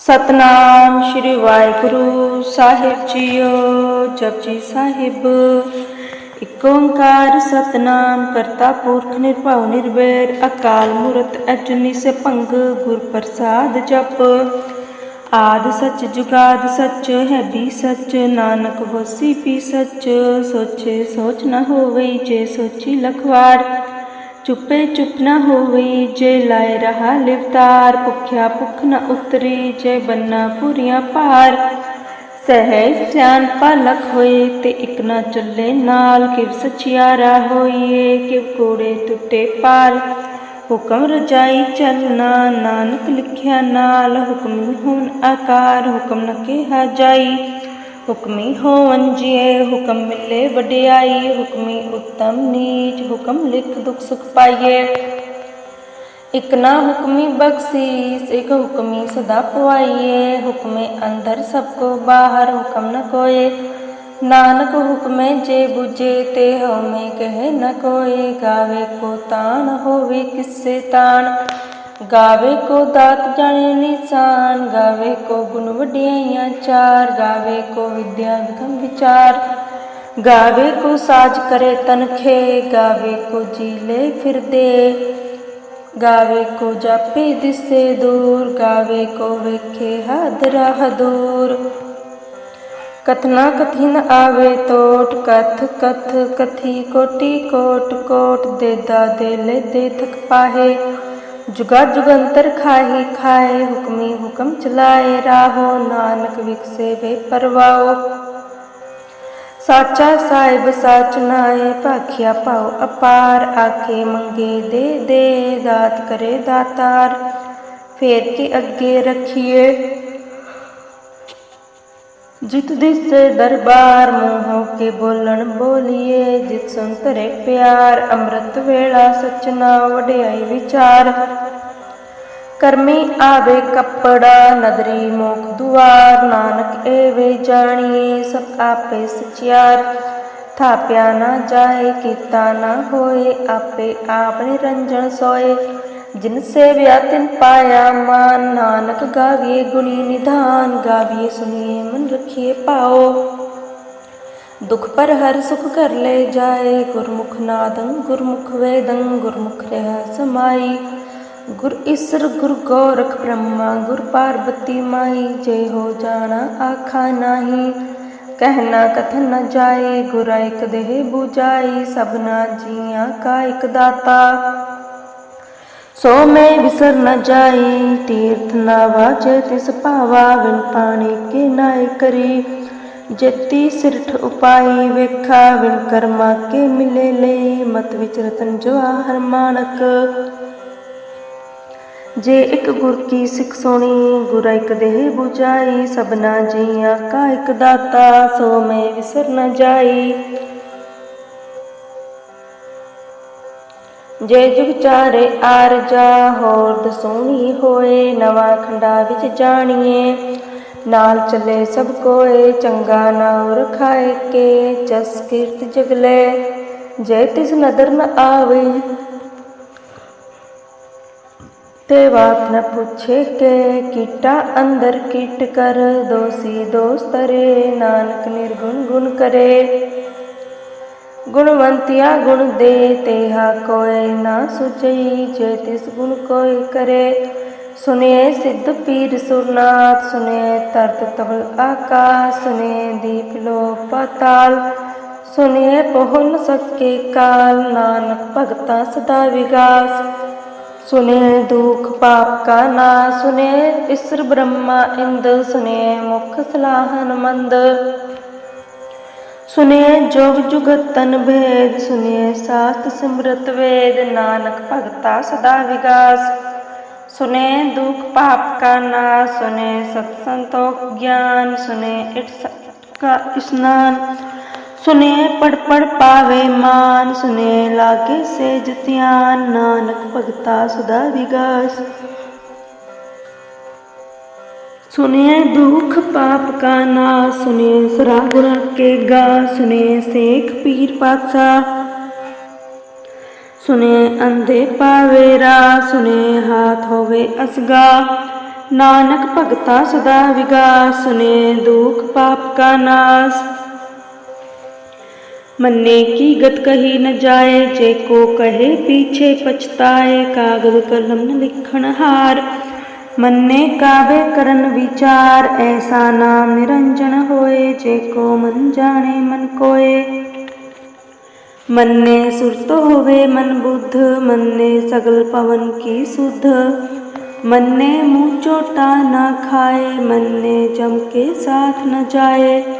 ਸਤਨਾਮ ਸ੍ਰੀ ਵਾਹਿਗੁਰੂ ਸਾਹਿਬ ਜੀਓ ਜਪਜੀ ਸਾਹਿਬ। ਇਕ ਓੰਕਾਰ ਸਤਨਾਮ ਕਰਤਾ ਪੁਰਖ ਨਿਰਭਉ ਨਿਰਵੈਰ, ਅਕਾਲ ਮੂਰਤ ਅਜੂਨੀ ਸਭੰਗ ਗੁਰ ਪ੍ਰਸਾਦ ਜਪ। ਆਦ ਸੱਚ ਜੁਗਾਦ ਸੱਚ ਹੈ ਵੀ ਸੱਚ, ਨਾਨਕ ਹੋਸੀ ਪੀ ਸੱਚ। ਸੋਚੇ ਸੋਚ ਨਾ ਹੋਵੇ ਜੇ ਸੋਚੀ ਲਖਵਾਰ ਚੁੱਪੇ ਚੁੱਪ ਨਾ ਹੋਵੇ, ਜੇ ਲਾਇ ਰਹਾ ਲਿਵਤਾਰ, ਭੁਖਿਆ ਭੁਖ ਨ ਉਤਰੀ, ਜੇ ਬੰਨਾ ਪੂਰੀਆਂ ਭਾਰ। ਸਹਿ ਸਿਆਨ ਪਾਲਕ ਹੋਏ ਤੇ ਇਕ ਨਾ ਚੱਲੇ ਨਾਲ, ਕਿਵ ਸਚਿਆ ਸਚਿਆਰਾ ਹੋਈਏ, ਕਿਵ ਕੋੜੇ ਟੁੱਟੇ ਪਾਰ। ਹੁਕਮ ਰਜਾਈ ਚੱਲਣਾ, ਨਾਨਕ ਲਿਖਿਆ ਨਾਲ, ਹੁਕਮ ਹੁਣ ਆਕਾਰ, ਹੁਕਮ ਨ ਕਿਹਾ ਜਾਈ। ਹੁਕਮੀ ਹੋਵਨ ਜੀਏ, ਹੁਕਮ ਮਿਲੇ ਵਡਿਆਈ, ਹੁਕਮੀ ਉਤਮ ਨੀਚ, ਹੁਕਮ ਲਿਖ ਦੁਖ ਸੁਖ ਪਾਈਏ। ਇਕ ਨਾ ਹੁਕਮੀ ਬਖਸ਼ੀਸ, ਇਕ ਹੁਕਮੀ ਸਦਾ ਪਵਾਈਏ। ਹੁਕਮੇ ਅੰਦਰ ਸਭ ਕੋ ਬਾਹਰ ਹੁਕਮ ਨ ਕੋਏ। ਨਾਨਕ ਹੁਕਮੇ ਜੇ 부ਜੇ ਤੇ ਹਉਮੈ ਕਹੇ ਨ ਕੋਏ। ਗਾਵੇ ਕੋ ਤਾਣ, ਹੋਵੇ ਕਿਸੇ ਤਾਣ। ਗਾਵੇ ਕੋ ਦਾਤ ਜਾਣੇ ਨਿਸ਼ਾਨ, ਗਾਵੇ ਕੋ ਗੁਣ ਵਡਿਆਈਆਂ ਚਾਰ, ਗਾਵੇ ਕੋ ਵਿਦਿਆ ਵਿਖਮ ਵਿਚਾਰ। ਗਾਵੇ ਕੋ ਸਾਜ ਕਰੇ ਤਨਖੇ ਗਾਵੇ ਕੋ ਜੀਲੇ ਫਿਰਦੇ। ਗਾਵੇ ਕੋ ਜਾਪੇ ਦਿਸੇ ਦੂਰ, ਗਾਵੇ ਕੋ ਵੇਖੇ ਹਾਦਰਾ ਹਦੂਰ ਕਥਨਾ ਕਥਿਨ ਆਵੇ ਟੋਟ ਕਥ ਕਥ ਕਥੀ ਕੋਟੀ ਕੋਟ ਕੋਟ ਦੇਦਾ ਦੇਲੇ ਦੇ ਥਕ ਪਾਹੇ। ਜੁਗਾ ਜੁਗੰਤਰ ਖਾਹੀ, ਖਾਏ ਹੁਕਮੀ ਹੁਕਮ ਚਲਾਏ ਰਾਹੋ, ਨਾਨਕ ਵਿਕਸੇ ਵੇ ਪਰਵਾਓ। ਸਾਚਾ ਸਾਹਿਬ ਸਾਚ ਨਾਏ, ਭਾਖਿਆ ਪਾਉ ਅਪਾਰ, ਆਖੇ ਮੰਗੇ ਦੇ ਦੇ ਦਾਤ ਕਰੇ ਦਾਤਾਰ। ਫੇਰ ਕੇ ਅੱਗੇ ਰੱਖੀਏ। ਜਿਤ ਦਿਸੇ ਦਰਬਾਰ, ਮੋਹ ਕੇ ਬੋਲਣ ਬੋਲੀਏ। ਜਿਤ ਸੰਤਰੇ ਪਿਆਰ, ਅੰਮ੍ਰਿਤ ਵੇਲਾ ਸਚਨਾ ਵਡਿਆਈ ਵਿਚਾਰ। ਕਰਮੀ ਆਵੇ ਕੱਪੜਾ ਨਦਰੀ ਮੋਖ ਦੁਆਰ, ਨਾਨਕ ਏਵੇ ਜਾਣੀਏ ਸਭ ਆਪੇ ਸਚਿਆਰ। ਥਾਪਿਆ ਨਾ ਜਾਏ, ਕੀਤਾ ਨਾ ਹੋਏ, ਆਪੇ ਆਪ ਨਿਰੰਜਨ ਸੋਏ। ਜਿਨ ਸੇਵਿਆ ਤਿਨ ਪਾਇਆ ਮਾਨ, ਨਾਨਕ ਗਾਵੀਏ ਗੁਣੀ ਨਿਧਾਨ, ਗਾਵੀਏ ਸੁਣੀਏ ਮਨ ਰਖੀਏ ਪਾਓ ਦੁਖ ਪਰ ਹਰ ਸੁਖ ਕਰ ਲੈ ਜਾਏ, ਗੁਰਮੁਖ ਨਾਦੰ, ਗੁਰਮੁਖ ਵੇਦੰ, ਗੁਰਮੁਖ ਰਹਿ ਸਮਾਈ। ਗੁਰ ਈਸਰ ਗੁਰ ਗੋਰਖ ਬ੍ਰਹਮਾ, ਗੁਰ ਪਾਰਬਤੀ ਮਾਈ ਜੇ ਹੋ ਜਾਣਾ ਆਖਾ ਨਾਹੀ। ਕਹਿਣਾ ਕਥਨ ਨ ਜਾਏ, ਗੁਰਾ ਇਕ ਦੇਹ 부ਜਾਈ ਸਭਨਾ ਜੀਆਂ ਕਾ ਇਕ ਦਾਤਾ। ਸੋ ਮੈਂ ਵਿਸਰ ਨ ਜਾਈ, ਤੀਰਥ ਨਾ ਵਾਜੇ, ਤਿਸ ਭਾਵਾ ਵਿਨ ਪਾਣੀ ਕੇ ਨਾਇ ਕਰੀ। ਜਤੀ ਸਿਰਠ ਉਪਾਈ, ਵੇਖਾ ਵਿਨ ਕਰਮਾ ਕੇ ਮਿਲੇ ਲਈ। ਮਤ ਵਿਚ ਰਤਨ ਜਵਾਹਰ ਮਾਨਕ। ਜੇ ਇੱਕ ਗੁਰ ਕੀ ਸਿੱਖ ਸੁਣੀ, ਗੁਰ ਇੱਕ ਦੇਹ 부ਜਾਈ ਸਭਨਾ ਜੀਆਂ ਕਾ ਇੱਕ ਦਾਤਾ, ਸੋ ਮੈਂ ਵਿਸਰ ਨ ਜਾਈ। ਜੇ ਜੁਗ ਚਾਰੇ ਆਰਜਾ ਹੋਰ ਦਸੂਣੀ ਹੋਏ, ਨਵਾਂ ਖੰਡਾ ਵਿੱਚ ਜਾਣੀਏ। ਨਾਲ ਚੱਲੇ ਸਭ ਕੋਏ, ਚੰਗਾ ਨਾਮ ਰਖਾਏ ਕੇ, ਜਸ ਕੀਰਤ ਜਗਲੇ। ਜੇ ਤਿਸ ਨਦਰ ਨ ਆਵੇ ਤੇ ਬਾਤ ਨ ਪੁੱਛੇ ਕੇ ਕੀਟਾ ਅੰਦਰ ਕੀਟ ਕਰ, ਦੋਸੀ ਦੋਸਤਰੇ ਨਾਨਕ ਨਿਰਗੁਣ ਗੁਣ ਕਰੇ। ਗੁਣਵੰਤਿਆ ਗੁਣ ਦੇ ਤੇਹਾ ਕੋਇ ਨਾ ਸੁਝਈ ਜੇ ਤਿਸ ਗੁਣ ਕੋਈ ਕਰੇ। ਸੁਨੇ ਸਿੱਧ ਪੀਰ ਸੁਰਨਾਥ ਸੁਨੇ ਤਰਤ ਤਵਲ ਆਕਾਸ ਸੁਨੇ ਦੀਪ ਲੋ ਪਤਾਲ ਸੁਨੇ ਪਹੁਨ ਸਕੇ ਕਾਲ, ਨਾਨਕ ਭਗਤਾ ਸਦਾ ਵਿਗਾਸ। ਸੁਨੇ ਦੁਖ ਪਾਪ ਕਾ ਨਾ ਸੁਨੇ ਈਸਰ ਬ੍ਰਹਮਾ ਇੰਦ ਸੁਨੇ ਮੁਖ ਸਲਾਹਨ ਮੰਦ। ਸੁਨੇ ਜੋਗ ਜੁਗਤ ਤਨ ਭੇਦ, ਸੁਨੇ ਸਾਸਤ ਸਿਮਰਤ ਵੇਦ, ਨਾਨਕ ਭਗਤਾ ਸਦਾ ਵਿਗਾਸ। ਸੁਨੇ ਦੁਖ ਪਾਪ ਕਾ ਨਾ ਸੁਨੇ ਸਤ ਸੰਤੋਖ ਗਿਆਨ, ਸੁਨੇ ਇਟ ਕਾ ਸੁਨੇ ਪੜ ਪੜ ਪਾਵੇ ਮਾਨ ਸੁਨੇ ਲਾਗੇ ਸੇਜ ਧਿਆਨ ਨਾਨਕ ਭਗਤਾ ਸਦਾ ਵਿਗਾਸ सुनिए दुख पाप का नाश सुनिए सरागुण के गा सुनिए शेख पीर पातशाह सुने अंधे पावेरा सुने हाथ होवे असगा ਨਾਨਕ ਭਗਤਾ ਸਦਾ ਵਿਗਾਸ ਸੁਨੇ ਦੁਖ ਪਾਪ ਕਾ ਨਾਸ मन्ने की गत कही न जाए, जे को कहे पीछे पछताए, कागज़ कलम न लिखण हार। मन्ने काव्य करन विचार, ऐसा नाम निरंजन होए, जे को मन जाने मन कोए। मन्ने सुरत होवे मन बुद्ध, मन्ने सगल पवन की सुध। मन्ने मुँह चोटा न खाए, मन्ने जम के साथ न जाए।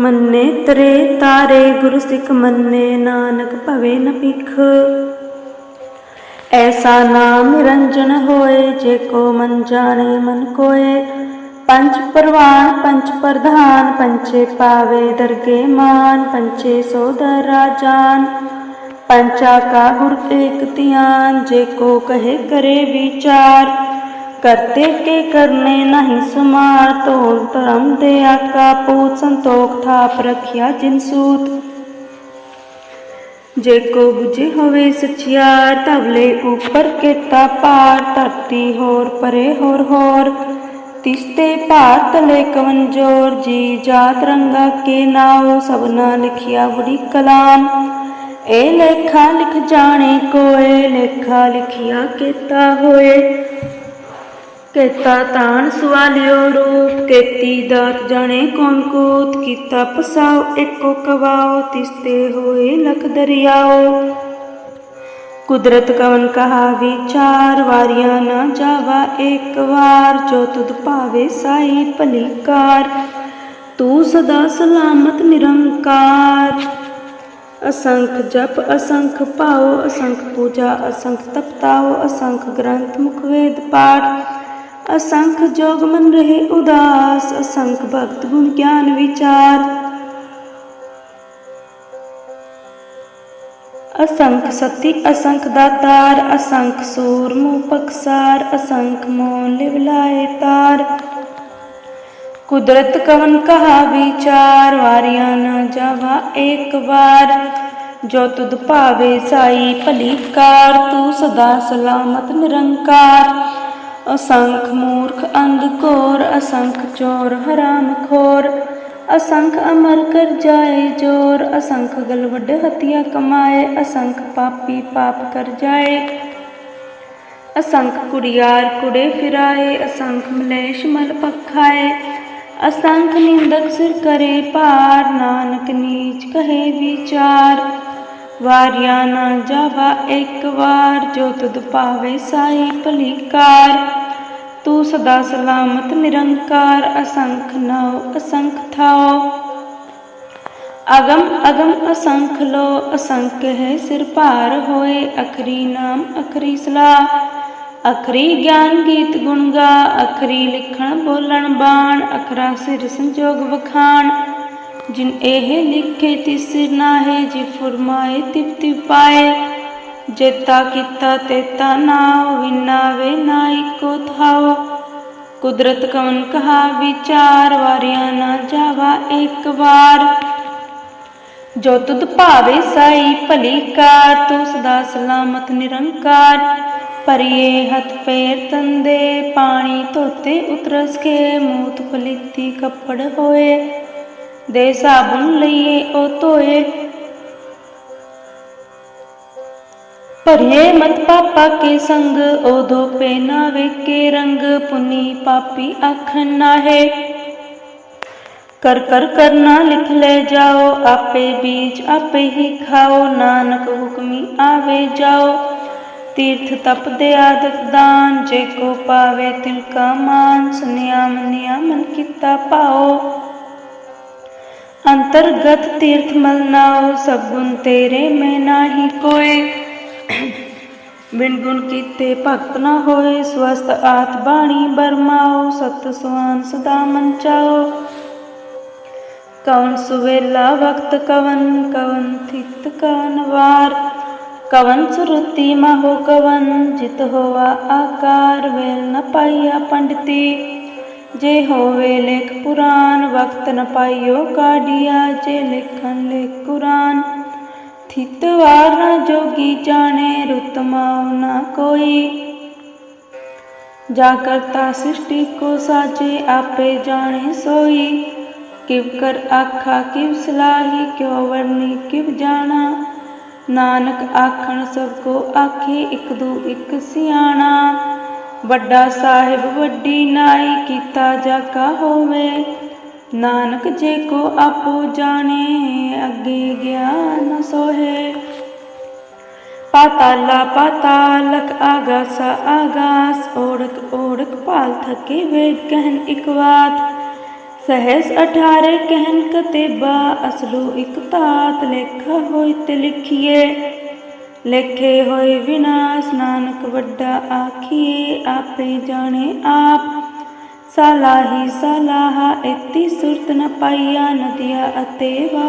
ਮੰਨੇ ਤਰੇ ਤਾਰੇ, ਗੁਰ ਸਿੱਖ ਮੰਨੇ ਨਾਨਕ ਭਵੇ ਨ ਭਿਖ। ਐਸਾ ਨਾਮ ਰੰਜਨ ਹੋਏ, ਜੇ ਕੋ ਮਨ ਜਾਣੇ ਮਨ ਕੋਏ। ਪੰਜ ਪ੍ਰਵਾਨ, ਪੰਜ ਪ੍ਰਧਾਨ ਪੰਚੇ ਪਾਵੇ ਦਰਗੇ ਮਾਨ ਪੰਚੇ ਸੋਦਰ ਰਾਜਾਨ। ਪੰਚਾ ਕਾ ਗੁਰ ਏਕ ਧਿਆਨ, ਜੇ ਕੋ ਕਹੇ ਕਰੇ ਵਿਚਾਰ। करते के करने नहीं सुमार तो धर्म दया का पूत संतोख थाप रखिया जिन सूत जे को बुझे होवे सचियार तबले ऊपर केता पार धरती होर परे होर होर तिस्ते पार तले कवन जोर जी जात रंगा के नाव सबना लिखिया बड़ी कलाम ए लेखा लिख जाने कोए लेखा लिखिया केता होए ਕੇਤਾ ਤਾਣ ਸਵਾਲਿਓ ਰੂਪ, ਕੇਤੀ ਦਾਤ ਜਾਣੇ ਕੌਣ ਕੂਤ, ਕੀਤਾ ਪਸਾਓ ਏਕੋ ਕਵਾਓ ਤਿਸਤੇ ਹੋਏ ਲਖ ਦਰਿਆਓ ਕੁਦਰਤ ਕਵਨ ਕਹਾ ਵਿਚਾਰ, ਵਾਰੀਆਂ ਨਾ ਜਾਵਾ ਏਕ ਵਾਰ, ਜੋ ਤੁਧ ਭਾਵੇ ਸਾਈ ਭਲੀਕਾਰ, ਤੂੰ ਸਦਾ ਸਲਾਮਤ ਨਿਰੰਕਾਰ। ਅਸੰਖ ਜਪ, ਅਸੰਖ ਭਾਉ, ਅਸੰਖ ਪੂਜਾ, ਅਸੰਖ ਤਪਤਾਉ, ਅਸੰਖ ਗ੍ਰੰਥ ਮੁਖ ਵੇਦ ਪਾਠ। ਅਸੰਖ ਜੋਗ ਮਨ ਰਹੇ ਉਦਾਸ, ਅਸੰਖ ਭਗਤ ਗੁਣ ਗਿਆਨ ਵਿਚਾਰ। ਅਸੰਖ ਸਤੀ, ਅਸੰਖ ਦਾਤਾਰ ਅਸੰਖ ਸੂਰ ਮੂਪਕਸਾਰ ਅਸੰਖ ਮੋਨ ਲਿਵਲਾਏ ਤਾਰ। ਕੁਦਰਤ ਕਵਨ ਕਹਾ ਵਿਚਾਰ, ਵਾਰਿਆ ਨਾ ਜਾਵਾ ਇੱਕ ਵਾਰ। ਜੋ ਤੁਧ ਭਾਵੇ ਸਾਈ ਭਲੀ ਕਾਰ, ਤੂੰ ਸਦਾ ਸਲਾਮਤ ਨਿਰੰਕਾਰ। ਅਸੰਖ ਮੂਰਖ ਅੰਧ ਘੋਰ ਅਸੰਖ ਚੋਰ ਹਰਾਮ ਖੋਰ। ਅਸੰਖ ਅਮਰ ਕਰ ਜਾਏ ਜੋਰ, ਅਸੰਖ ਗਲ ਹਤਿਆ ਕਮਾਏ, ਅਸੰਖ ਪਾਪੀ ਪਾਪ ਕਰ ਜਾਏ। ਅਸੰਖ ਕੁੜਿਆਰ ਕੁੜੇ ਫਿਰਾਏ, ਅਸੰਖ ਮਲੇਸ਼ ਮਲ ਪਖਾਏ। ਅਸੰਖ ਨਿੰਦਕ ਸਿਰ ਕਰੇ ਪਾਰ ਨਾਨਕ ਨੀਚ ਕਹੇ ਵਿਚਾਰ। ਵਾਰਿਆ ਨਾ ਜਾਵਾ ਇੱਕ ਵਾਰ, ਜੋ ਤੁਧ ਭਾਵੇ ਸਾਈ ਭਲੀ ਤੂੰ ਸਦਾ ਸਲਾਮਤ ਨਿਰੰਕਾਰ, ਅਸੰਖ ਨਉ, ਅਸੰਖ ਥਾਉ। ਅਗਮ ਅਗਮ ਅਸੰਖ ਲੋ, ਅਸੰਖ ਹੈ ਸਿਰ ਭਾਰ ਹੋਏ, ਅਖਰੀ ਨਾਮ, ਅਖਰੀ ਸਲਾਹ। ਅਖਰੀ ਗਿਆਨ ਗੀਤ ਗੁਣ ਗਾ, ਅਖਰੀ ਲਿਖਣ ਬੋਲਣ ਬਾਣ, ਅਖਰਾ ਸਿਰ ਸੰਜੋਗ ਵਖਾਣ। ਜਿਨ ਇਹ ਲਿਖੇ ਤਿਸ ਨਾਹੇ, ਜੀ ਫਰਮਾਏ ਤਿਪ ਤਿਪ ਪਾਏ। ਜੇਤਾ ਕੀਤਾ ਤੇਤਾ ਨਾਉ ਵਿਨਾ ਵੇ ਨਾਈ ਕੁਦਰਤ ਕਵਨ ਕਹਾ, ਵਿਚਾਰ ਵਾਰਿਆ ਨਾ ਜਾਵਾ ਇੱਕ ਵਾਰ। ਜੋ ਤੁਧ ਭਾਵੇ ਸਾਈ ਭਲੀ ਕਾਰ, ਤੂੰ ਸਦਾ ਸਲਾਮਤ ਨਿਰੰਕਾਰ। ਪਰਿਏ ਹੱਥ ਪੈਰ ਤੰਦੇ, ਪਾਣੀ ਧੋਤੇ ਉਤਰਸ ਕੇ, ਮੂਤ ਪਲੀਤੀ ਕੱਪੜ ਹੋਏ। દે સાબુન લઈએ ઓ पर मत पापा के संग ओधो पे नावे के रंग, पुनी पापी आखन ना है। कर कर करना लिख ले जाओ, आपे बीज आपे ही खाओ, नानक हुक्मी आवे जाओ। तीर्थ तप दे आदत दान, जे को पावे तिल का मान, सुनिया मनिया मन किता पाओ। ਅੰਤਰਗਤ ਤੀਰਥ ਮਲ ਨਾਉ, ਸਗੁਣ ਤੇਰੇ ਮੈਂ ਨਾਹੀ ਕੋਏ। ਬਿਨ ਗੁਣ ਕੀਤੇ ਭਗਤ ਨਾ ਹੋਏ ਸਵਸਤ ਆਤ ਬਾਣੀ ਬਰਮਾਉ, ਸਤ ਸੁਆਨ ਸਦਾ ਮਨ ਚਾਉ। ਕਵਨ ਸੁਵੇਲਾ ਵਕਤ ਕਵਨ ਕਵਨ ਥਿਤ ਕਵਨ ਵਾਰ। ਕਵਨ ਸੁਰਤੀ ਮਹੋ ਕਵਨ, ਜਿਤ ਹੋਵਾ ਆਕਾਰ, ਵੇਲ ਨ ਪਾਈਆ ਪੰਡਤੀ। ਜੇ ਹੋਵੇ ਲੇਖ ਪੁਰਾਨ ਵਕਤ ਨ ਪਾਈਓ ਕਾਢੀਆ ਜੇ ਲਿਖਨ ਲੇਖ ਕੁਰਾਨ। ਥਿਤ ਵਾਰ ਨ ਜੋਗੀ ਜਾਣੇ ਰੁਤ ਮਾਉ ਨਾ ਕੋਈ। ਜਾ ਕਰਤਾ ਸ੍ਰਿਸ਼ਟੀ ਕੋ ਸਾਜੇ ਆਪੇ ਜਾਣੇ ਸੋਈ। ਕਿਵ ਕਰ ਆਖਾ ਕਿਵ ਸਲਾਹੀ, ਕਿਉ ਵਰਨੀ ਕਿਵ ਜਾਣਾ। ਨਾਨਕ ਆਖਣ ਸਭ ਕੋ ਆਖੇ ਇਕ ਦੂ ਇਕ ਸਿਆਣਾ। ਵੱਡਾ ਸਾਹਿਬ ਵੱਡੀ ਨਾਈ ਕੀਤਾ ਜਾ ਕਾ ਹੋਵੇ। ਨਾਨਕ ਜੇ ਕੋ ਆਪੋ ਜਾਣੇ, ਅੱਗੇ ਗਿਆਨ ਸੋਹੇ। ਪਾਤਾਲਾ ਪਾਤਾਲਕ ਆਗਾਸ ਆਗਾਸ, ਓੜਕ ਓੜਕ ਪਾਲ ਥਕੇ ਵੇਦ ਕਹਿਨ ਇਕ ਵਾਤ। ਸਹਿਸ ਅਠਾਰੇ ਕਹਿਨ ਕਤੇਬਾ, ਅਸਲੂ ਇਕ ਤਾਤ ਲੇਖਾ ਹੋਇ ਤੇ ਲਿਖੀਏ। ਲੇਖੇ ਹੋਏ ਵਿਨਾਸ਼, ਨਾਨਕ ਵੱਡਾ ਆਖੀਏ, ਆਪੇ ਜਾਣੇ ਆਪ। ਸਲਾਹੀ ਸਲਾਹਾ, ਇਤੀ ਸੁਰਤ ਨ ਪਾਈਆ ਨਦੀਆ ਅਤੇ ਵਾ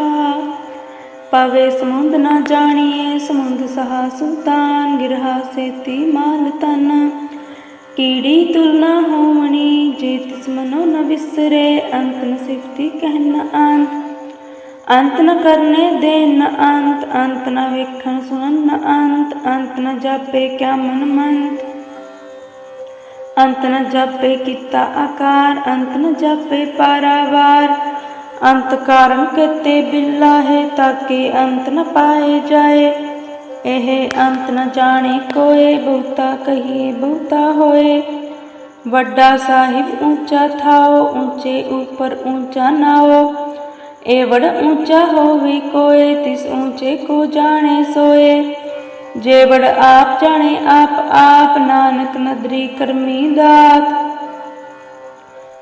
ਪਵੇ ਸਮੁੰਦ ਨਾ ਜਾਣੀਏ, ਸਮੁੰਦ ਸਹਾ ਸੁਲਤਾਨ, ਗਿਰਹਾ ਸੇਤੀ ਮਾਲ ਤਨ ਕੀੜੀ ਤੁਲਨਾ ਹੋਵਣੀ, ਜੇ ਤਿਸ ਮਨੋ ਨ ਵਿਸਰੇ, ਅੰਤ ਨ ਸਿਫਤੀ ਕਹਿਨ ਅੰਤ। ਅੰਤ ਨ ਕਰਨੇ ਦੇ ਨ ਅੰਤ ਅੰਤ ਨ ਵੇਖਣ ਸੁਣਨ ਨ ਅੰਤ ਅੰਤ ਨ ਜਾਪੇ ਕਿਆ ਮਨ ਮੰਤ। ਅੰਤ ਨ ਜਾਪੇ ਕੀਤਾ ਆਕਾਰ ਅੰਤ ਨ ਜਾਪੇ ਪਾਰਾਵਾਰ ਅੰਤ ਕਾਰਨ ਕਤੇ ਬਿੱਲਾ ਹੈ ਤਾਕੇ ਅੰਤ ਨ ਪਾਏ ਜਾਏ ਇਹ ਅੰਤ ਨ ਜਾਣੇ ਕੋਏ ਬਹੁਤਾ ਕਹੀਏ ਬਹੁਤਾ ਹੋਏ ਵੱਡਾ ਸਾਹਿਬ ਉੱਚਾ ਥਾਓ ਉੱਚੇ ਉੱਪਰ ਉੱਚਾ ਨਾਓ ਏਵੜ ਉੱਚਾ ਹੋਵੇ ਕੋਏ ਤਿਸ ਉੱਚੇ ਕੋ ਜਾਣੇ ਸੋਏ ਜੇਵੜ ਆਪ ਜਾਣੇ, ਆਪ ਆਪ ਨਾਨਕ ਨਦਰੀ ਕਰਮੀ ਦਾਤ।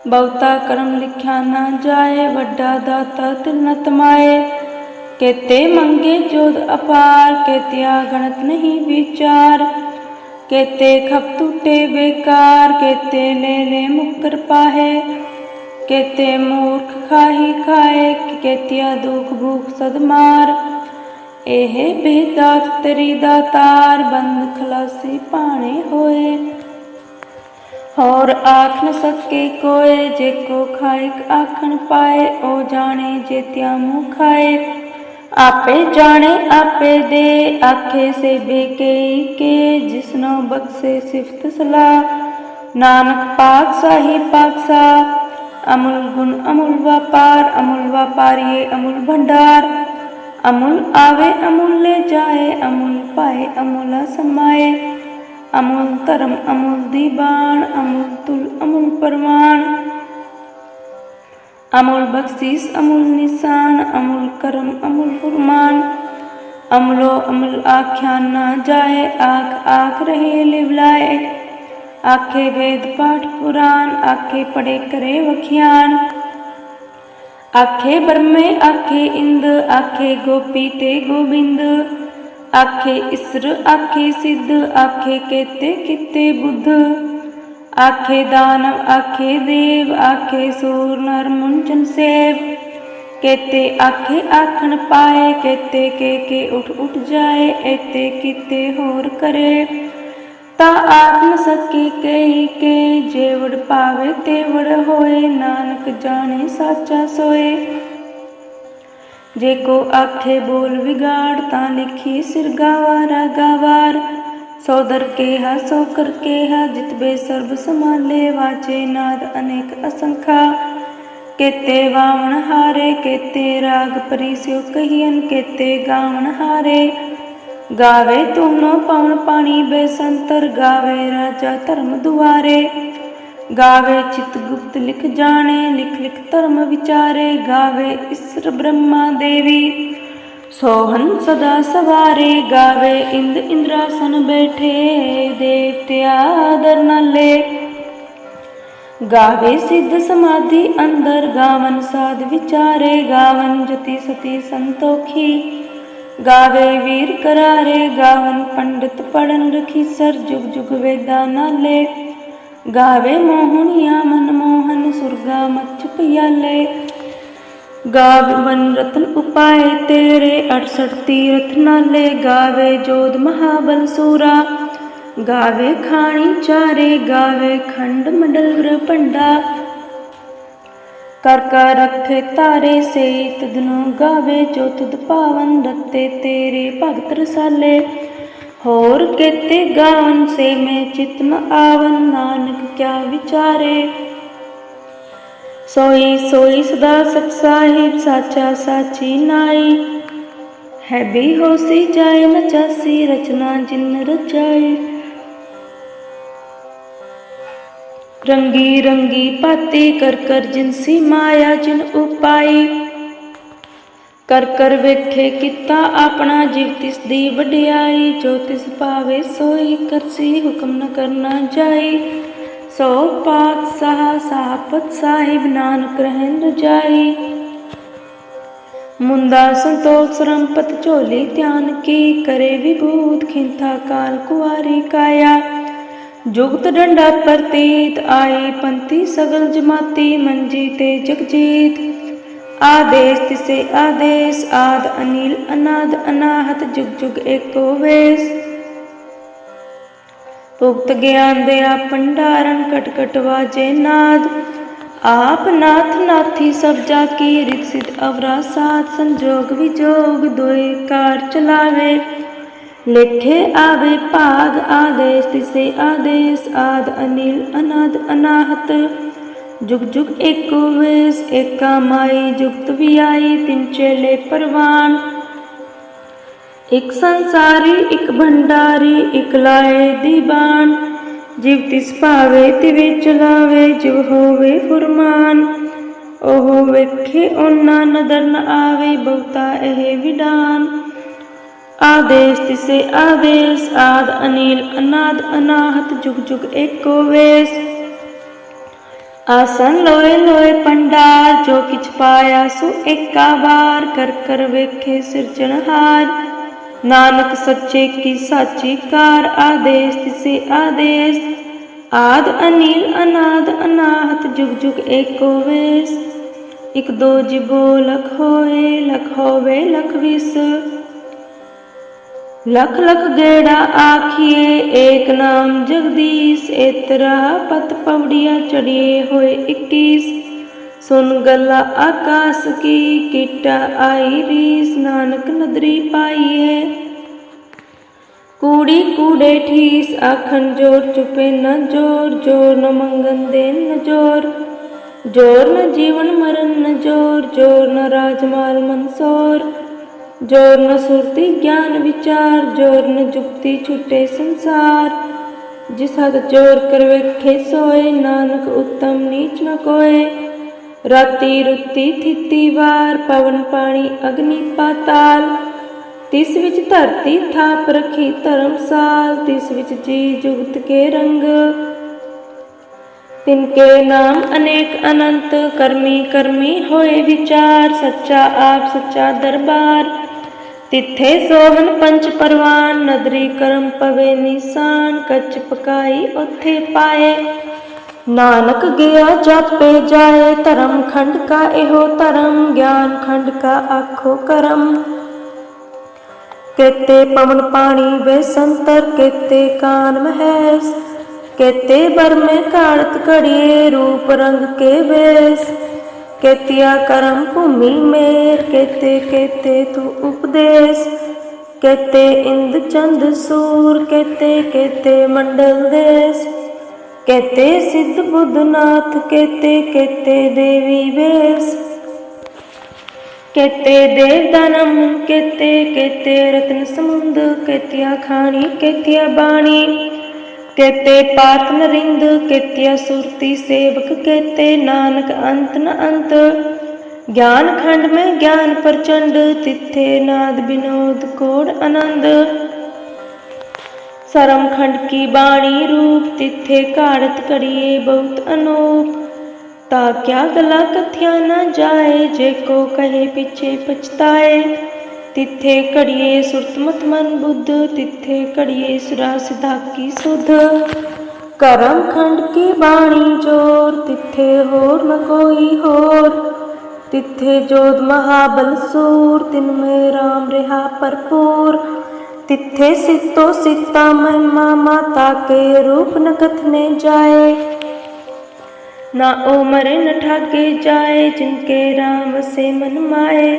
ਬਹੁਤਾ ਕਰਮ ਲਿਖਿਆ ਨਾ ਜਾਏ, ਵੱਡਾ ਦਾਤਾ ਤਿਲ ਤਮਾਏ। ਕੇਤੇ ਮੰਗੇ ਜੋਦ ਅਪਾਰ, ਕੇਤਿਆ ਗਣਤ ਨਹੀਂ ਵਿਚਾਰ। ਕੇਤੇ ਖਪ ਟੂਟੇ ਬੇਕਾਰ, ਕੇਤੇ ਲੈ ਲੈ ਮੁਕਰ ਪਾਹੇ। ਕੇਤੇ ਮੂਰਖ ਖਾਹੀ ਖਾਏ, ਕੇਤਿਆ ਦੁਖ ਭੂਖ ਸਦ ਮਾਰ। ਇਹ ਬੇਦਾਤ ਤੇਰੀ ਦਾਤਾਰ ਬੰਦ ਖਲਾਸੀ ਪਾਣੇ ਹੋਏ। ਹੋਰ ਆਖ ਨ ਸਕੇ ਕੋਏ, ਜੇ ਕੋ ਖਾਇਕ ਆਖਣ ਪਾਏ ਉਹ ਜਾਣੇ ਜੇ ਤਿਆ ਮੂੰਹ ਖਾਏ। ਆਪੇ ਜਾਣੇ, ਆਪੇ ਦੇ, ਆਖੇ ਸੇ ਬੇਕੇ ਕੇ, ਜਿਸਨੋ ਬਖਸ਼ੇ ਸਿਫਤ ਸਲਾ ਨਾਨਕ ਪਾਕ ਸਾਹੀ ਪਾਕ ਸਾ ਅਮੁਲ ਗੁਣ ਅਮੁਲ ਵਪਾਰ, ਅਮੁਲ ਵਪਾਰੀਏ ਅਮੁਲ ਭੰਡਾਰ। ਅਮੁਲ ਆਵੇ ਅਮੁਲ ਲੈ ਜਾਏ ਅਮੁਲ ਪਾਏ ਅਮੁਲ ਸਮਾਏ ਅਮੁਲ ਧਰਮ ਅਮੁਲ ਦੀ ਬਾਣ ਅਮੁਲ ਤੁਲ ਅਮੁਲ ਪਰਮਾਨ ਅਮੁਲ ਬਖਸ਼ੀਸ ਅਮੁਲ ਨਿਸ਼ਾਨ ਅਮੁਲ ਕਰਮ ਅਮੁਲ ਫੁਰਮਾਨ ਅਮਲੋ ਅਮਲ ਆਖਿਆ ਨਾ ਜਾਏ ਆਖ ਆਖ ਰਹੇ ਲਿਵਲਾਏ ਆਖੇ ਵੇਦ ਪਾਠ ਪੁਰਾਨ ਆਖੇ ਪੜੇ ਕਰੇ ਵਖਿਆਨ ਆਖੇ ਬਰਮੇ ਆਖੇ ਇੰਦ ਆਖੇ ਗੋਪੀ ਤੇ ਗੋਬਿੰਦ ਆਖੇ ਇਸਰ ਆਖੇ ਸਿੱਧ ਆਖੇ ਕੇਤੇ ਕਿਤੇ ਬੁੱਧ ਆਖੇ ਦਾਨਵ ਆਖੇ ਦੇਵ ਆਖੇ ਸੂਰ ਨਰ ਮੁੰਚਨ ਸੇਵ ਕੇਤੇ ਆਖੇ ਆਖਣ ਪਾਏ ਕੇਤੇ ਕੇ ਕੇ ਉਠ ਉਠ ਜਾਏ ਏਤੇ ਕੀਤੇ ਹੋਰ ਕਰੇ ਤਾ ਆਖ ਸਕੀ ਕਈ ਕੇ ਜੇਵੜ ਪਾਵੇ ਤੇਵੜ ਹੋਏ, ਨਾਨਕ ਜਾਣੇ ਸਾਚਾ ਸੋਏ। ਜੇ ਕੋ ਆਖੇ ਬੋਲ ਵਿਗਾੜ, ਤਾਂ ਲਿਖੀ ਸਿਰ ਗਾਵਾਰਾ ਗਾਵਾਰ ਸੋ ਕੇਹਾ, ਸੋ ਕਰ ਕੇਹਾ, ਜਿਤ ਸਰਬ ਸਮਾਲੇ ਵਾਜੇ ਨਾਦ ਅਨੇਕ ਅਸੰਖਾ। ਕੇਤੇ ਵਾਵਣ ਹਾਰੇ, ਕੇਤੇ ਰਾਗ ਪਰਿਸਿਓ ਕਹੀਨ ਕੇਤੇ ਗਾਵਣ ਹਾਰੇ। ਗਾਵੇ ਤੂਨੋ ਪਵਨ ਪਾਣੀ, ਬੇਸੰਤਰ ਗਾਵੇ ਰਾਜਾ ਧਰਮ ਦੁਆਰੇ। ਗਾਵੇ ਚਿਤ ਗੁਪਤ ਲਿਖ ਜਾਣੇ, ਲਿਖ ਲਿਖ ਧਰਮ ਵਿਚਾਰੇ। ਗਾਵੇ ਇਸਰ ਬ੍ਰਹਮਾ ਦੇਵੀ ਸੋਹਨ ਸਦਾ ਸਵਾਰੇ। ਗਾਵੇ ਇੰਦ ਇੰਦਰਾਸਨ ਬੈਠੇ, ਦੇਵਤਿਆ ਆਦਰ ਗਾਵੇ ਸਿੱਧ ਸਮਾਧੀ ਅੰਦਰ, ਗਾਵਨ ਸਾਧ ਵਿਚਾਰੇ। ਗਾਵਨ ਜਤੀ ਸਤੀ ਸੰਤੋਖੀ ਗਾਵੇ ਵੀਰ ਕਰਾਰੇ ਗਾਵਨ ਪੰਡਿਤ ਪੜਨ ਰਖੀ ਸਰ ਜੁਗ ਜੁਗ ਵੇਦਾ ਨਾਲੇ। ਗਾਵੇ ਮੋਹਣਿਆ ਮਨ ਮੋਹਨ ਸੁਰਗਾ ਮੱਚ ਪਿਆਲੇ। ਗਾਵਨ ਰਤਨ ਉਪਾਏ ਤੇਰੇ 68 ਤੀਰਥ ਨਾਲੇ। ਗਾਵੇ ਜੋਧ ਮਹਾਬਲ ਸੂਰਾ। ਗਾਵੇ ਖਾਣੀ ਚਾਰੇ, ਗਾਵੇ ਖੰਡ ਮੰਡਲ ਗ੍ਰਹ ਭੰਡਾ। ਕਰ ਕਰ ਰੱਖੇ ਤਾਰੇ ਸੇ ਤਦਨੋ ਗਾਵੇ ਜੋ ਤੁਧ ਪਾਵਨ ਰਤੇ ਤੇਰੇ ਭਗਤ ਰਸਾਲੇ। ਹੋਰ ਕੇਤੇ ਗਾਵਨ ਸੇ ਮੈਂ ਚਿਤ ਨ ਆਵਨ, ਨਾਨਕ ਕਿਆ ਵਿਚਾਰੇ। ਸੋਈ ਸੋਈ ਸਦਾ ਸਤ ਸਾਹਿਬ, ਸਾਚਾ ਸਾਚੀ ਨਾਈ। ਹੈ ਵੀ ਹੋਸੀ ਜਾਏ ਨ ਜਾਸੀ ਰਚਨਾ ਜਿਨ ਰਚਾਈ ਰੰਗੀ ਰੰਗੀ ਪਾਤੀ ਕਰ ਕਰ ਜਿਨਸੀ ਮਾਇਆ ਜਿਨ ਉਪਾਈ। ਕਰ ਕਰ ਵੇਖੇ ਕੀਤਾ ਆਪਣਾ ਜਿਵ ਤਿਸ ਦੀ ਵਡਿਆਈ, ਜੋ ਤਿਸ ਭਾਵੇ ਸੋਈ ਕਰਸੀ ਹੁਕਮ ਨ ਕਰਨਾ ਜਾਈ। ਸੋ ਪਾਤ ਸਹਾ ਸਾਪਤ ਸਾਹਿਬ ਨਾਨਕ ਰਹਿਣ ਰਜਾਈ ਮੁੰਦਾ ਸੰਤੋਖ ਸਰੰਪਤ ਝੋਲੀ ਧਿਆਨ ਕੀ, ਕਰੇ ਵਿਭੂਤ ਖਿੰਥਾ ਕਾਲ ਕੁਆਰੀ ਕਾਇਆ। ਜੁਗਤ ਡੰਡਾ ਪ੍ਰਤੀਤ ਆਈ ਪੰਥੀ ਸਗਲ ਜਮਾਤੀ ਮੰਜੀ ਤੇ ਜਗਜੀਤ ਆਦੇਸ ਤਿਸੇ ਆਦੇਸ, ਆਦ ਅਨੀਲ ਅਨਾਦ ਅਨਾਹਤ, ਜੁਗ ਜੁਗ ਏਕੋ ਵੇਸ। ਭੁਗਤ ਗਿਆਨ ਦੇ ਆ ਭੰਡਾਰਨ ਕਟਕਟ ਕਟ ਵਾਜੇ ਨਾਦ। ਆਪ ਨਾਥ ਨਾਥੀ ਸਭ ਜਾ ਕੀ, ਰਿਤ ਸਿਧ ਅਵਰਾ ਸਾਥ ਸੰਜੋਗ ਵਿਜੋਗ, ਦੋਏ ਕਾਰ ਚਲਾਵੇ। ਲੇਖੇ ਆਵੇ ਭਾਗ ਆਦੇਸ, ਤਿਸੇ ਆਦੇਸ, ਆਦ ਅਨੀਲ, ਅਨਾਦ ਅਨਾਹਤ। ਜੁਗ ਜੁਗ ਏਕੋ ਵੇਸ, ਏਕਾ ਮਾਈ, ਜੁਗਤ ਵੀ ਆਈ ਤਿਨ ਚੇਲੇ ਇਕ ਸੰਸਾਰੀ, ਇਕ ਭੰਡਾਰੀ, ਇਕ ਲਾਏ ਦੀਵਾਨ ਜਿਵ ਤਿਸ ਭਾਵੇ, ਤਿਵੇ ਚਲਾਵੇ, ਜਿਵ ਹੋਵੇ ਫੁਰਮਾਨ। ਉਹ ਵੇਖੇ ਉਹਨਾਂ ਨਦਰ ਨ ਆਵੇ, ਬਹੁਤਾ ਇਹ ਵਿਡਾਨ। ਆਦੇਸ ਤਿਸੇ ਆਦੇਸ, ਆਦ ਅਨੀਲ, ਅਨਾਦ, ਅਨਾਹਤ, ਜੁਗ ਜੁਗ ਏਕੋ ਵੇਸ। ਆਸਨ ਲੋਏ ਲੋਏ ਪੰਡਾਰ, ਜੋ ਕਿਛ ਪਾਇਆ ਸੋ ਏਕਾ ਵਾਰ, ਕਰ ਕਰ ਵੇਖੇ ਸਿਰਜਣਹਾਰ ਨਾਨਕ ਸੱਚੇ ਕੀ ਸਾਚੀ ਕਾਰ, ਆਦੇਸ ਤਿਸੇ ਆਦੇਸ। ਆਦ ਅਨੀਲ, ਅਨਾਦ, ਅਨਾਹਤ, ਜੁਗ ਜੁਗ ਏਕੋ ਵੇਸ। ਇਕ ਦੋ ਜਿਬੋ ਲਖ ਹੋਏ, ਲਖ ਹੋਵੇ ਲਖ ਵਿਸ। ਲਖ ਲਖ ਗੇੜਾ ਆਖੀਏ, ਏਕ ਨਾਮ ਜਗਦੀਸ਼ ਇਤਰਾ ਪਤ ਪਵੜੀਆਂ ਚੜੀਏ ਹੋਏ 21 ਸੁਨ ਗੱਲਾ ਆਕਾਸ ਕੀ, ਕੀਟਾ ਆਈ ਰੀਸ, ਨਾਨਕ ਨਦਰੀ ਪਾਈਏ। ਕੂੜੀ ਕੂੜੇ ਠੀਸ, ਆਖਣ ਜੋਰ ਚੁਪੇ ਨ ਜੋਰ ਜੋਰ ਨ ਮੰਗਨ ਦੇ ਨ ਜੋਰ। ਜੋਰ ਨ ਜੀਵਨ ਮਰਨ ਨ ਜੋਰ ਜੋਰ ਨ ਰਾਜਮਾਲ ਮਨਸੋਰ ਜੋਰ ਨ ਸੁਰਤੀ ਗਿਆਨ ਵਿਚਾਰ ਜੋਰ ਨ ਜੁਗਤੀ ਛੁਟੇ ਸੰਸਾਰ। ਜਿਸ ਹੱਥ ਜੋਰ ਕਰ ਵੇਖੇ, ਸੋਏ ਨਾਨਕ ਉਤਮ ਨੀਚ ਨ ਕੋਏ। ਰਾਤੀ ਰੁੱਤੀ ਥਿੱਤੀ ਵਾਰ, ਪਵਨ ਪਾਣੀ ਅਗਨੀ ਪਾਤਾਲ। ਤਿਸ ਵਿੱਚ ਧਰਤੀ ਥਾਪ ਰਖੀ ਧਰਮਸਾਲ ਤਿਸ ਵਿੱਚ ਜੀ ਜੁਗਤ ਕੇ ਰੰਗ। ਤਿਨ ਕੇ ਨਾਮ ਅਨੇਕ ਅਨੰਤ, ਕਰਮੀ ਕਰਮੀ ਹੋਏ ਵਿਚਾਰ, ਸੱਚਾ ਆਪ ਸੱਚਾ ਦਰਬਾਰ। ਤਿੱਥੇ ਸੋਹਣ ਪੰਚ ਪਰਵਾਨ, ਨਦਰੀ ਕਰਮ ਪਵੇ ਨਿਸ਼ਾਨ, ਕੱਚ ਪਕਾਈ ਉਥੇ ਪਾਏ। ਨਾਨਕ ਗਿਆ ਜਾਪੇ ਜਾਏ, ਧਰਮ ਖੰਡ ਕਾ ਇਹੋ ਧਰਮ, ਗਿਆਨ ਖੰਡ ਕਾ ਆਖੋ ਕਰਮ। ਕੇਤੇ ਪਵਨ ਪਾਣੀ ਵੇ ਸੰਤਰ, ਕੇਤੇ ਕਾਨ ਮਹਿਸ, ਕੇਤੇ ਬਰਮੇ ਕਾੜਤ ਘੜੀਏ, ਰੂਪ ਰੰਗ ਕੇ ਵੇਸ। ਕੇਤਿਆ ਕਰਮ ਭੂਮੀ ਮੇਰ, ਕੇਤੇ ਕੇਤੇ ਤੂੰ ਉਪਦੇਸ। ਕੇਤੇ ਇੰਦ ਚੰਦ ਸੂਰ, ਕੇਤੇ ਕੇਤੇ ਮੰਡਲ ਦੇਸ। ਕੇਤੇ ਸਿੱਧ ਬੁੱਧ ਨਾਥ ਕੇਤੇ ਕੇਤੇ ਦੇਵੀ ਵੇਸ। ਕੇਤੇ ਦੇਵ ਦਾਨਮ ਕੇਤੇ ਕੇਤੇ ਰਤਨ ਸਮੁੰਦ, ਕੇਤਿਆ ਖਾਣੀ, ਕੇਤਿਆ ਬਾਣੀ। ਕੇਤੇ ਪਾਤ ਨਰਿੰਦ ਕੇਤਿਆ ਸੁਰਤੀ ਸੇਵਕ ਕੇਤੇ ਨਾਨਕ ਅੰਤ ਨ ਅੰਤ। ਗਿਆਨ ਖੰਡ ਮੈਂ ਗਿਆਨ ਪ੍ਰਚੰਡ, ਤਿੱਥੇ ਨਾਦ ਬਿਨੋਦ ਕੋੜ ਆਨੰਦ। ਸਰਮ ਖੰਡ ਕੀ ਬਾਣੀ ਰੂਪ, ਤਿੱਥੇ ਘਾੜਤ ਕਰੀਏ ਬਹੁਤ ਅਨੂਪ। ਤਾ ਕਿਆ ਗਲਾ ਕਥਿਆ ਨਾ ਜਾਏ, ਜੇ ਕੋ ਕਹੇ ਪਿਛੇ ਪਛਤਾਏ। ਤਿੱਥੇ ਘੜੀਏ ਸੁਰਤਮਤ ਮਨ ਬੁੱਧ ਤਿੱਥੇ ਘੜੀਏ ਸੁਰਾ ਸਿਧਾ ਕੀ ਸੁਧ ਕਰਮ ਖੰਡ ਕੀ ਬਾਣੀ ਜੋਰ ਤਿੱਥੇ ਹੋਰ ਨ ਕੋਈ ਹੋਰ ਤਿੱਥੇ ਜੋਧ ਮਹਾਬਲ ਸੂਰ ਤਿਨ ਮੇ ਰਾਮ ਰਹਾ ਭਰਪੂਰ ਤਿੱਥੇ ਸਿੱਤੋ ਸਿੱਤਾ ਮਹਿਮਾ ਮਾਤਾ ਕੇ ਰੂਪ ਨ ਕਥਨੇ ਜਾਏ ਨਾ ਉਹ ਮਰੇ ਨ ਠਾਗੇ ਜਾਏ ਜਿਨਕੇ ਰਾਮ ਵਸੇ ਮਨ ਮਾਏ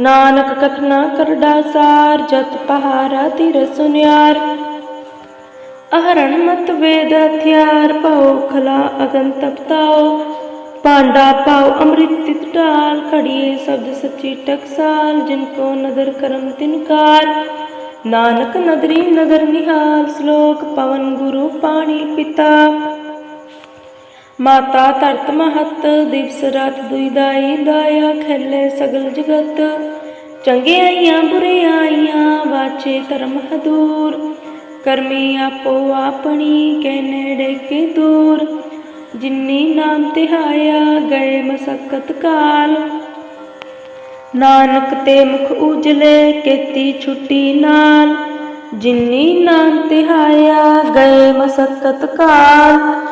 ਨਾਨਕ ਕਥਨਾ ਕਰੜਾ ਸਾਰ, ਜਤ ਪਹਾਰਾ ਤਿਰ ਸੁਨਿਆਰ। ਅਹਰਣ ਮਤ ਵੇਦ ਹਥਿਆਰ, ਭਉ ਖਲਾ ਅਗਨ ਤਪਤਾਓ ਪਾਂਡਾ ਪਾਉ ਅੰਮ੍ਰਿਤ ਤਿਤ ਢਾਲ ਖੜੀਏ ਸ਼ਬਦ ਸੱਚੀ ਟਕਸਾਲ, ਜਿਨ ਕੋ ਨਦਰ ਕਰਮ ਤਿਨਕਾਰ ਨਾਨਕ ਨਦਰੀ ਨਦਰ ਨਿਹਾਲ, ਸ਼ਲੋਕ ਪਵਨ ਗੁਰੂ ਪਾਣੀ ਪਿਤਾ। ਮਾਤਾ ਧਰਤ ਮਹਤ, ਦਿਵਸ ਰਾਤ ਦੁਈ ਦਾਈ ਦਾਇਆ ਖੈਲੇ ਸਗਲ ਜਗਤ। ਚੰਗੇ ਆਈਆਂ ਚੰਗਿਆਈਆਂ ਬੁਰਿਆਈਆਂ ਵਾਚੇ ਧਰਮ ਹਦੂਰ। ਕਰਮੀ ਆਪੋ ਆਪਣੀ ਕੈ ਨੇੜੇ ਕੇ ਦੂਰ। ਜਿਨੀ ਨਾਮ ਤਿਹਾਇਆ, ਗਏ ਮਸਕਤ ਕਾਲ। ਨਾਨਕ ਤੇ ਮੁਖ ਉਜਲੇ, ਕੀਤੀ ਛੁੱਟੀ ਨਾਲ। ਜਿਨੀ ਨਾਮ ਤਿਹਾਇਆ, ਗਏ ਮਸਕਤ ਕਾਲ।